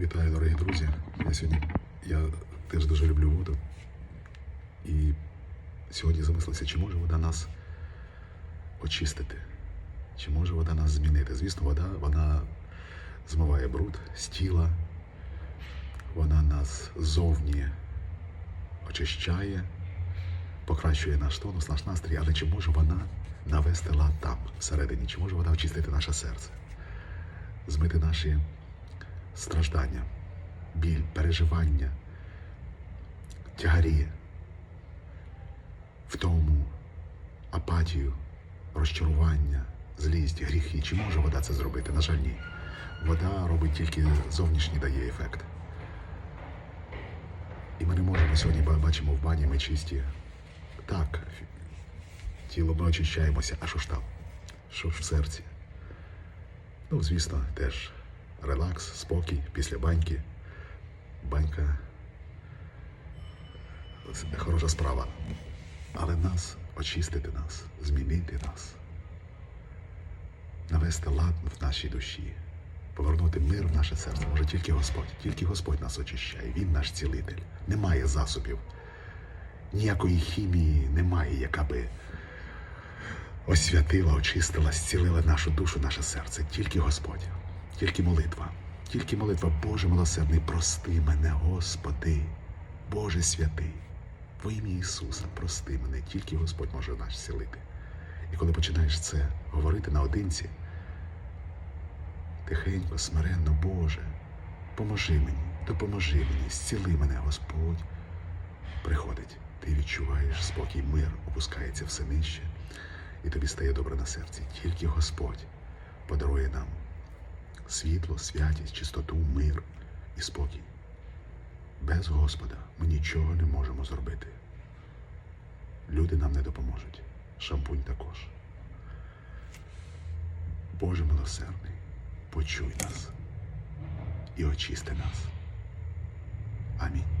Вітаю, дорогі друзі. Я сьогодні я теж дуже люблю воду. І сьогодні замислився, чи може вода нас очистити, чи може вода нас змінити. Звісно, вода вона змиває бруд з тіла, вона нас ззовні очищає, покращує наш тонус, наш настрій, але чи може вона навести лад там, всередині, чи може вона очистити наше серце, змити наші страждання, біль, переживання, тягарі, втому, апатію, розчарування, злість, гріхи. Чи може вода це зробити? На жаль, ні. Вода робить тільки зовнішній дає ефект. І ми не можемо сьогодні бачимо в бані ми чисті. Так, тіло ми очищаємося, а що ж там? Що ж в серці? Ну, звісно, теж релакс, спокій після баньки. Банька хороша справа. Але нас очистити нас, змінити нас, навести лад в нашій душі, повернути мир в наше серце. Може тільки Господь, тільки Господь нас очищає. Він наш цілитель. Немає засобів, ніякої хімії немає, яка би освятила, очистила, зцілила нашу душу, наше серце. Тільки Господь, тільки молитва, тільки молитва, Боже милосердний, прости мене, Господи, Боже святий. Во ім'я Ісуса, прости мене, тільки Господь може нас зцілити. І коли починаєш це говорити наодинці, тихенько, смиренно, Боже, поможи мені, допоможи мені, зціли мене, Господь. Приходить, ти відчуваєш спокій, мир опускається все нижче, і тобі стає добре на серці. Тільки Господь подарує нам світло, святість, чистоту, мир і спокій. Без Господа ми нічого не можемо зробити. Люди нам не допоможуть. Шампунь також. Боже милосердний, почуй нас і очисти нас. Амінь.